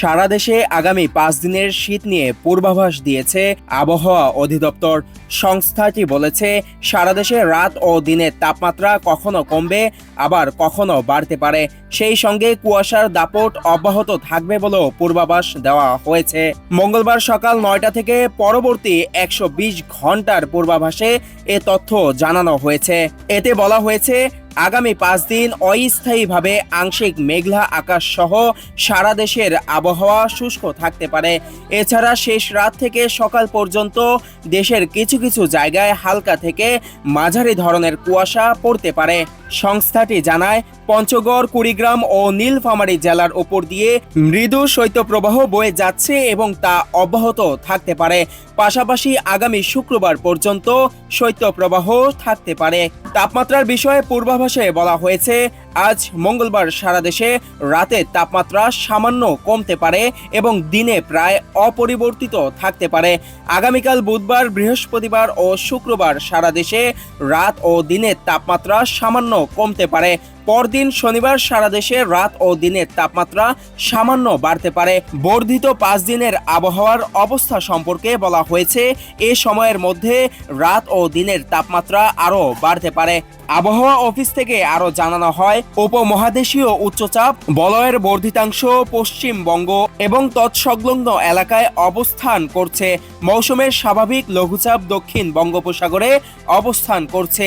সারা দেশে আগামী পাঁচ দিনের শীত নিয়ে পূর্বাভাস দিয়েছে আবহাওয়া অধিদপ্তর। সংস্থাটি বলেছে, সারা দেশে রাত ও দিনের তাপমাত্রা কখনো কমবে, আবার কখনো বাড়তে পারে। সেই সঙ্গে কুয়াশার দাপট অব্যাহত থাকবে বলেও পূর্বাভাস দেওয়া হয়েছে। মঙ্গলবার সকাল নয়টা থেকে পরবর্তী একশো বিশ ঘণ্টার পূর্বাভাসে এ তথ্য জানানো হয়েছে। এতে বলা হয়েছে আগামী পাঁচ দিন অস্থায়ীভাবে আংশিক মেঘলা আকাশ সহ সারা দেশের আবহাওয়া শুষ্ক থাকতে পারে। এছাড়া শেষ রাত থেকে সকাল পর্যন্ত দেশের কিছু কিছু জায়গায় হালকা থেকে মাঝারি ধরনের কুয়াশা পড়তে পারে। সংস্থাটি জানায়, পঞ্চগড়, কুড়িগ্রাম ও নীলফামারী জেলার ওপর দিয়ে মৃদু শৈত্যপ্রবাহ বয়ে যাচ্ছে এবং তা অব্যাহত থাকতে পারে। পাশাপাশি আগামী শুক্রবার পর্যন্ত শৈত্যপ্রবাহ থাকতে পারে। তাপমাত্রার বিষয়ে পূর্বাভাসে বলা হয়েছে, আজ মঙ্গলবার সারা দেশে রাতে তাপমাত্রা সামান্য কমতে পারে এবং দিনে প্রায় অপরিবর্তিত থাকতে পারে। আগামীকাল বুধবার, বৃহস্পতিবার ও শুক্রবার সারা দেশে রাত ও দিনের তাপমাত্রা সামান্য কমতে পারে। পরদিন শনিবার সারা দেশে রাত ও দিনের তাপমাত্রা সামান্য বাড়তে পারে। বর্ধিত পাঁচ দিনের আবহাওয়ার অবস্থা সম্পর্কে বলা হয়েছে, এ সময়ের মধ্যে রাত ও দিনের তাপমাত্রা আরও বাড়তে পারে। আবহাওয়া অফিস থেকে আরও জানানো হয়, উপমহাদেশীয় উচ্চচাপ, বলয়ের বর্ধিতাংশ পশ্চিমবঙ্গ এবং তৎসংলগ্ন এলাকায় অবস্থান করছে। মৌসুমের স্বাভাবিক লঘুচাপ দক্ষিণ বঙ্গোপসাগরে অবস্থান করছে।